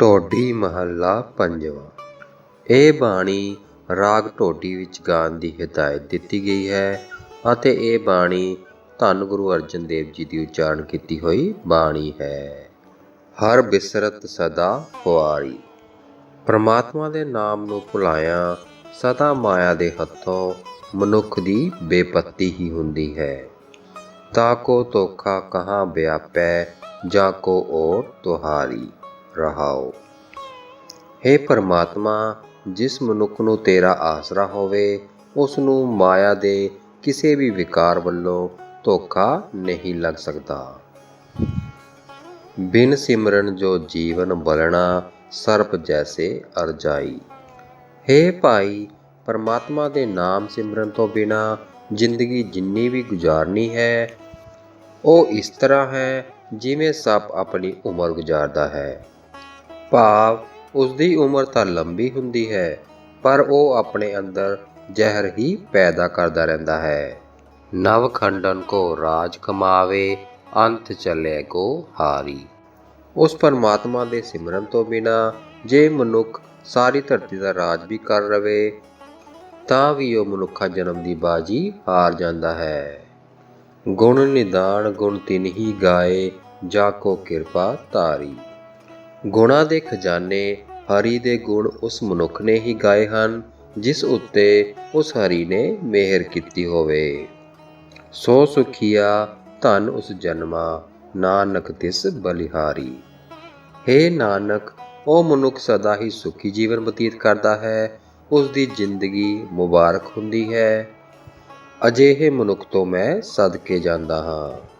ਢੋਡੀ ਮਹੱਲਾ ਪੰਜਵਾਂ। ਇਹ ਬਾਣੀ ਰਾਗ ਢੋਡੀ ਵਿੱਚ ਗਾਉਣ ਦੀ ਹਦਾਇਤ ਦਿੱਤੀ ਗਈ ਹੈ ਅਤੇ ਇਹ ਬਾਣੀ ਧੰਨ ਗੁਰੂ ਅਰਜਨ ਦੇਵ ਜੀ ਦੀ ਉਚਾਰਨ ਕੀਤੀ ਹੋਈ ਬਾਣੀ ਹੈ। ਹਰ ਬਿਸਰਤ ਸਦਾ ਹੁਆਰੀ ਪਰਮਾਤਮਾ ਦੇ ਨਾਮ ਨੂੰ ਭੁਲਾਇਆ ਸਦਾ ਮਾਇਆ ਦੇ ਹੱਥੋਂ ਮਨੁੱਖ ਦੀ ਬੇਪੱਤੀ ਹੀ ਹੁੰਦੀ ਹੈ। ਤਾ ਕੋ ਤੋਖਾ ਕਹਾਂ ਵਿਆਪੈ ਜਾਂ ਕੋ ਓਰ ਤੁਹਾਰੀ। ਰਹਾਓ। हे ਪਰਮਾਤਮਾ, ਜਿਸ ਮਨੁੱਖ ਨੂੰ ਤੇਰਾ ਆਸਰਾ ਹੋਵੇ, ਉਸ ਨੂੰ ਮਾਇਆ ਦੇ ਕਿਸੇ ਵੀ ਵਿਕਾਰ ਵੱਲੋਂ ਧੋਖਾ ਨਹੀਂ ਲੱਗ ਸਕਦਾ। ਬਿਨ ਸਿਮਰਨ ਜੋ ਜੀਵਨ ਬਲਣਾ, ਸਰਪ ਜੈਸੇ ਅਰਜਾਈ। हे ਭਾਈ, ਪਰਮਾਤਮਾ ਦੇ ਨਾਮ ਸਿਮਰਨ ਤੋਂ ਬਿਨਾ ਜ਼ਿੰਦਗੀ ਜਿੰਨੀ ਵੀ ਗੁਜ਼ਾਰਨੀ ਹੈ, ਉਹ ਇਸ ਤਰ੍ਹਾਂ ਹੈ ਜਿਵੇਂ ਸੱਪ ਆਪਣੀ ਉਮਰ ਗੁਜ਼ਾਰਦਾ ਹੈ। ਭਾਵ ਉਸ ਦੀ ਉਮਰ ਤਾਂ ਲੰਬੀ ਹੁੰਦੀ ਹੈ, ਪਰ ਉਹ ਆਪਣੇ ਅੰਦਰ ਜ਼ਹਿਰ ਹੀ ਪੈਦਾ ਕਰਦਾ ਰਹਿੰਦਾ ਹੈ। ਨਵ ਖੰਡਨ ਕੋ ਰਾਜ ਕਮਾਵੇ, ਅੰਤ ਚੱਲੇ ਕੋ ਹਾਰੀ। ਉਸ ਪਰਮਾਤਮਾ ਦੇ ਸਿਮਰਨ ਤੋਂ ਬਿਨਾ ਜੇ ਮਨੁੱਖ ਸਾਰੀ ਧਰਤੀ ਦਾ ਰਾਜ ਵੀ ਕਰ ਰਵੇ, ਤਾਂ ਵੀ ਉਹ ਮਨੁੱਖਾ ਜਨਮ ਦੀ ਬਾਜੀ ਹਾਰ ਜਾਂਦਾ ਹੈ। ਗੁਣ ਨਿਦਾਨ ਗੁਣ ਤਿਨ ਹੀ ਗਾਏ ਜਾ ਕੋ ਕਿਰਪਾ ਤਾਰੀ। ਗੁਣਾ ਦੇ ਖਜ਼ਾਨੇ, ਹਰੀ ਦੇ ਗੁਣ ਉਸ ਮਨੁੱਖ ਨੇ ਹੀ ਗਾਏ ਹਨ, ਜਿਸ ਉੱਤੇ ਉਸ ਹਰੀ ਨੇ ਮਿਹਰ ਕੀਤੀ ਹੋਵੇ। ਸੋ ਸੁਖੀਆ, ਧਨ ਉਸ ਜਨਮਾ, ਨਾਨਕ ਤਿਸ ਬਲਿਹਾਰੀ। हे ਨਾਨਕ, ਉਹ ਮਨੁੱਖ ਸਦਾ ਹੀ ਸੁਖੀ ਜੀਵਨ ਬਤੀਤ ਕਰਦਾ ਹੈ, ਉਸ ਦੀ ਜ਼ਿੰਦਗੀ ਮੁਬਾਰਕ ਹੁੰਦੀ ਹੈ। ਅਜਿਹੇ ਮਨੁੱਖ ਤੋਂ ਮੈਂ ਸਦਕੇ ਜਾਂਦਾ ਹਾਂ।